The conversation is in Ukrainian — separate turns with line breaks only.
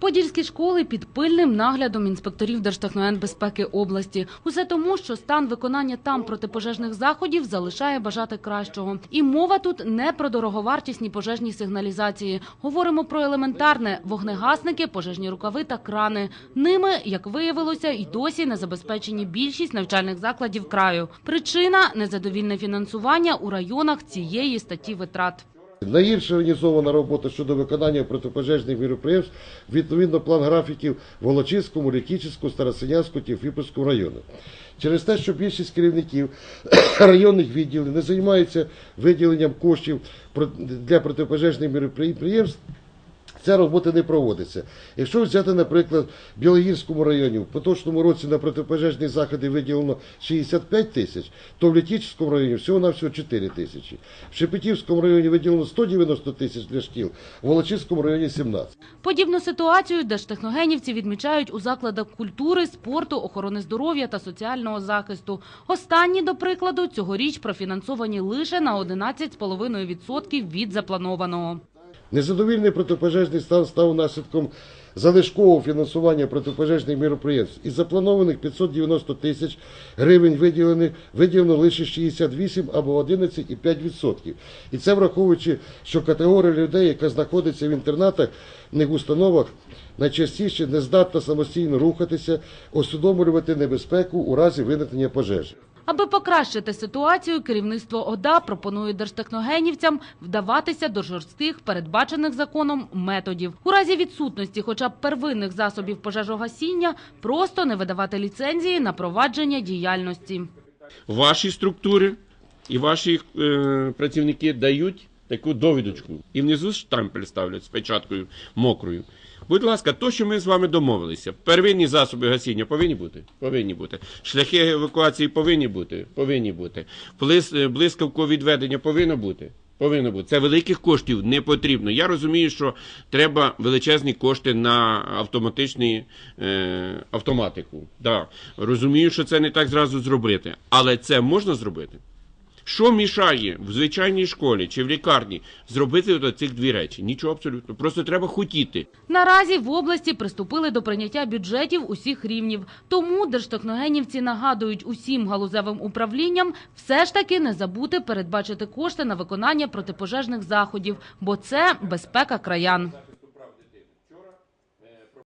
Подільські школи під пильним наглядом інспекторів Держтехногенбезпеки області. Усе тому, що стан виконання там протипожежних заходів залишає бажати кращого. І мова тут не про дороговартісні пожежні сигналізації. Говоримо про елементарне – вогнегасники, пожежні рукави та крани. Ними, як виявилося, і досі не забезпечені більшість навчальних закладів краю. Причина – незадовільне фінансування у районах цієї статті витрат.
Найгірше організована робота щодо виконання протипожежних міроприємств відповідно план графіків в Волочиському, Рікічському, Старосинянському, Тівфіпольському районах. Через те, що більшість керівників районних відділів не займаються виділенням коштів для протипожежних міроприємств, Ця робота не проводиться. Якщо взяти, наприклад, в Білогірському районі в поточному році на протипожежні заходи виділено 65 тисяч, то в Літічському районі всього на всього 4 тисячі. В Шепетівському районі виділено 190 тисяч для шкіл, в Волочиському районі 17.
Подібну ситуацію держтехногенівці відмічають у закладах культури, спорту, охорони здоров'я та соціального захисту. Останні, до прикладу, цьогоріч профінансовані лише на 11,5% від запланованого.
Незадовільний протипожежний стан став наслідком залишкового фінансування протипожежних міроприємств. Із запланованих 590 тисяч гривень виділених, виділено лише 68 або 11,5%. І це враховуючи, що категорія людей, яка знаходиться в інтернатах, в установах, найчастіше не здатна самостійно рухатися, усвідомлювати небезпеку у разі виникнення пожежі.
Аби покращити ситуацію, керівництво ОДА пропонує держтехногенівцям вдаватися до жорстких, передбачених законом, методів. У разі відсутності хоча б первинних засобів пожежогасіння просто не видавати ліцензії на провадження діяльності.
ваші структури і ваші е, працівники дають таку довідочку. І внизу штампель ставлять з печаткою мокрою. Будь ласка, то, що ми з вами домовилися, первинні засоби гасіння повинні бути? Повинні бути. Шляхи евакуації повинні бути? Повинні бути. Блис, е, блискавкове відведення повинно бути? Повинно бути. Це великих коштів не потрібно. Я розумію, що треба величезні кошти на автоматичну е, автоматику. Да. Розумію, що це не так зразу зробити. Але це можна зробити. Що мішає в звичайній школі чи в лікарні зробити от цих дві речі? Нічого абсолютно. Просто треба хотіти.
Наразі в області приступили до прийняття бюджетів усіх рівнів. Тому держтехногенівці нагадують усім галузевим управлінням все ж таки не забути передбачити кошти на виконання протипожежних заходів, бо це безпека краян.